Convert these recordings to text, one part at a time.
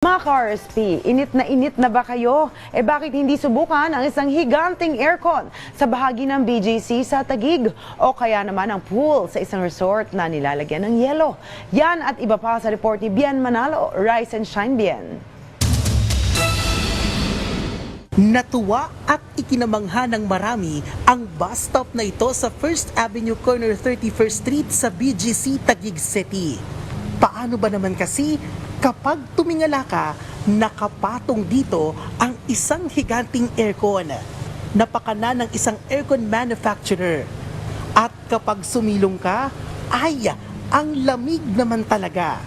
Mga ka-RSP, init na init na ba kayo? Eh bakit hindi subukan ang isang higanting aircon sa bahagi ng BGC sa Tagig? O kaya naman ang pool sa isang resort na nilalagyan ng yelo? Yan at iba pa sa report ni Bien Manalo. Rise and shine, Bien. Natuwa at ikinamangha ng marami ang bus stop na ito sa First Avenue Corner 31st Street sa BGC Taguig City. Paano ba naman kasi kapag tumingala ka, nakapatong dito ang isang higanting aircon. Napakana ng isang aircon manufacturer. At kapag sumilong ka, ay, ang lamig naman talaga.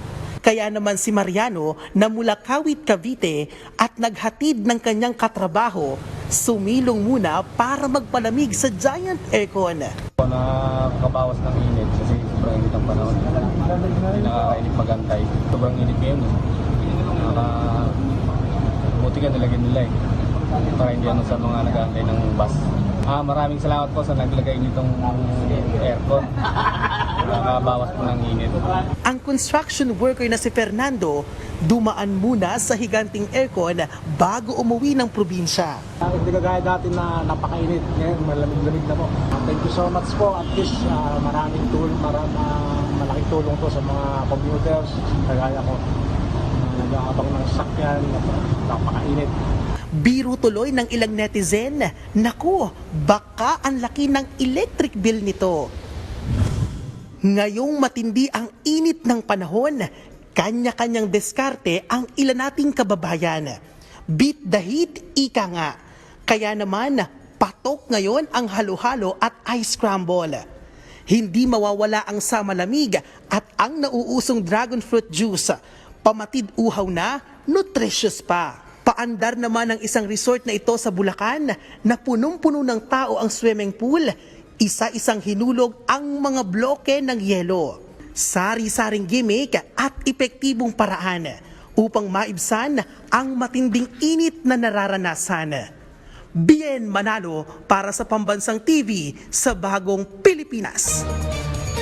Kaya naman si Mariano na mula Kawit, Cavite at naghatid ng kanyang katrabaho, sumilong muna para magpalamig sa giant aircon. po nakakabawas ng init kasi sobrang init ang panahon. Hindi magantay. Sobrang init ngayon. Eh. Nakaka... Buti ka nilagyan nila eh. Para hindi ano sa mga nag-aantay ng bus. Ah, maraming salamat po sa naglagay nitong aircon. Nakakabawas po ng init. Ang construction worker na si Fernando dumaan muna sa higanting aircon bago umuwi ng probinsya. Hindi kagaya dati na napakainit. Ngayon, malamig-lamig na po. Ah, Thank you so much po. At least ah, maraming tulong, maram, ah, malaking tulong po sa mga commuters. Kagaya ko. Uh, nag-aabang ng sakyan. Napakainit. Biro tuloy ng ilang netizen, naku, baka ang laki ng electric bill nito. Ngayong matindi ang init ng panahon, kanya-kanyang diskarte ang ilan nating kababayan. Beat the heat, ika nga. Kaya naman, patok ngayon ang halo-halo at ice scramble. Hindi mawawala ang samalamig at ang nauusong dragon fruit juice. Pamatid uhaw na, nutritious pa. Paandar naman ang isang resort na ito sa Bulacan na punong-puno ng tao ang swimming pool. Isa-isang hinulog ang mga bloke ng yelo. Sari-saring gimmick at epektibong paraan upang maibsan ang matinding init na nararanasan. Bien Manalo para sa Pambansang TV sa Bagong Pilipinas.